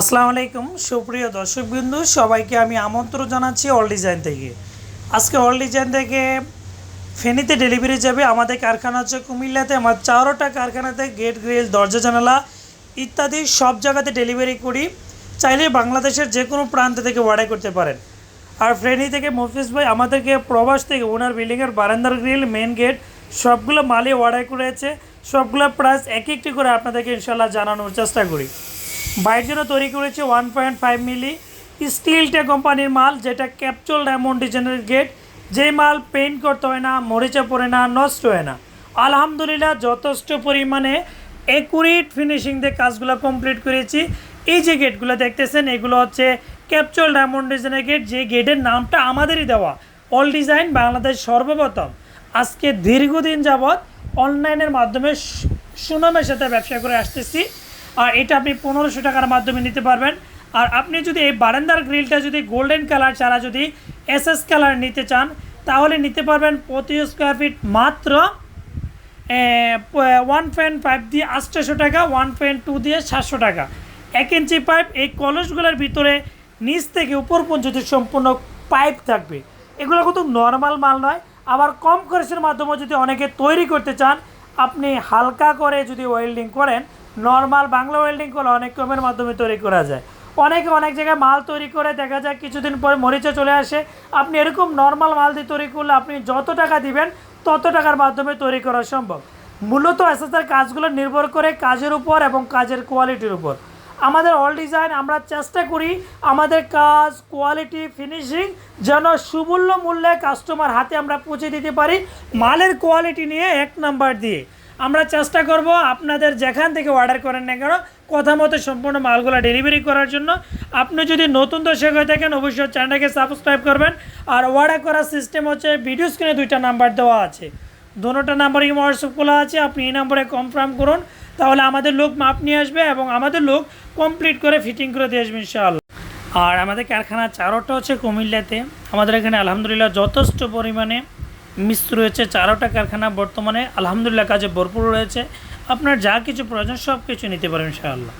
আসসালামু আলাইকুম, সুপ্রিয় দর্শকবিন্দু, সবাইকে আমি আমন্ত্রণ জানাচ্ছি অল ডিজাইন থেকে। আজকে অল ডিজাইন থেকে ফেনীতে ডেলিভারি যাবে আমাদের কারখানা হচ্ছে কুমিল্লাতে। আমার চারোটা কারখানাতে গেট গ্রিল দরজা, জানালা ইত্যাদি সব জায়গাতে ডেলিভারি করি। চাইলে বাংলাদেশের যে কোনো প্রান্ত থেকে অর্ডার করতে পারেন। আর ফ্রেনি থেকে মফিজ ভাই আমাদেরকে প্রবাস থেকে ওনার বিল্ডিংয়ের বারান্দার গ্রিল মেন গেট সবগুলো মালই অর্ডার করেছে। সবগুলো প্রাইস এক একটি করে আপনাদেরকে ইনশাল্লাহ জানানোর চেষ্টা করি। বাইরের জন্য তৈরি করেছে ওয়ান পয়েন্ট ফাইভ মিলি স্টিলটা কোম্পানির মাল, যেটা ক্যাপচুল ডায়মন্ড ডিজাইনের গেট যে মাল পেইন্ট করতে হয় না, মরিচা পড়ে না, নষ্ট হয় না। আলহামদুলিল্লাহ, যথেষ্ট পরিমাণে একুরেট ফিনিশিং দিয়ে কাজগুলো কমপ্লিট করেছি। এই যে গেটগুলো দেখতেছেন, এগুলো হচ্ছে ক্যাপচুল ডায়মন্ড ডিজাইনের গেট যে গেটের নামটা আমাদেরই দেওয়া। অল ডিজাইন বাংলাদেশ সর্বপ্রথম। আজকে দীর্ঘদিন যাবৎ অনলাইনের মাধ্যমে সুনামের সাথে ব্যবসা করে আসতেছি। আর এটা আপনি পনেরোশো টাকার মাধ্যমে নিতে পারবেন। আর আপনি যদি এই বারান্দার গ্রিলটা যদি গোল্ডেন কালার ছাড়া যদি এস এস কালার নিতে চান, তাহলে নিতে পারবেন প্রতি স্কোয়ার ফিট মাত্র ওয়ান পয়েন্ট ফাইভ দিয়ে আটশোশো টাকা ওয়ান পয়েন্ট টু দিয়ে সাতশো টাকা। এক ইঞ্চি পাইপ এই কলসগুলোর ভিতরে নিচ থেকে উপর পর্যন্ত সম্পূর্ণ পাইপ থাকবে। এগুলো কিন্তু নর্মাল মাল নয়, আবার কম খরচের মাধ্যমে যদি অনেকে তৈরি করতে চান, আপনি হালকা করে যদি ওয়েল্ডিং করেন নর্মাল বাংলা ওয়েল্ডিং করলে অনেক কমের মাধ্যমে তৈরি করা যায়। অনেকে অনেক জায়গায় মাল তৈরি করে, দেখা যায় কিছুদিন পরে মরিচে চলে আসে। আপনি এরকম নর্মাল মাল দিয়ে তৈরি করলে আপনি যত টাকা দিবেন, তত টাকার মাধ্যমে তৈরি করা সম্ভব। মূলত এসএসআর কাজগুলো নির্ভর করে কাজের উপর এবং কাজের কোয়ালিটির উপর। আমাদের অল ডিজাইন আমরা চেষ্টা করি আমাদের কাজ কোয়ালিটি ফিনিশিং যেন সুমূল্য মূল্যে কাস্টমার হাতে আমরা পৌঁছে দিতে পারি। মালের কোয়ালিটি নিয়ে এক নাম্বার দিয়ে। আমরা চেষ্টা করব আপনাদের যেখান থেকে অর্ডার করেন না কেন, কথা মতো সম্পূর্ণ মালগুলো ডেলিভারি করার জন্য। আপনি যদি নতুন দর্শক হয়ে থাকেন, অবশ্যই চ্যানেলটাকে সাবস্ক্রাইব করবেন। আর অর্ডার করার সিস্টেম হচ্ছে ভিডিও স্ক্রিনে দুইটা নাম্বার দেওয়া আছে। দোনোটা নাম্বারই হোয়াটসঅ্যাপ খোলা আছে, আপনি এই নাম্বারে কনফার্ম করুন। তাহলে আমাদের লোক মাপ নিয়ে আসবে এবং আমাদের লোক কমপ্লিট করে ফিটিং করে দিয়ে আসবে ইনশাআল্লাহ। আর আমাদের কারখানা চারোটা হচ্ছে কুমিল্লাতে। আমাদের এখানে আলহামদুলিল্লাহ যথেষ্ট পরিমাণে মিস্ত্রি রয়েছে, চারোটা কারখানা বর্তমানে আলহামদুলিল্লাহ কাজে ভরপুর রয়েছে। আপনার যা কিছু প্রয়োজন সব কিছু নিতে পারেন ইনশাআল্লাহ।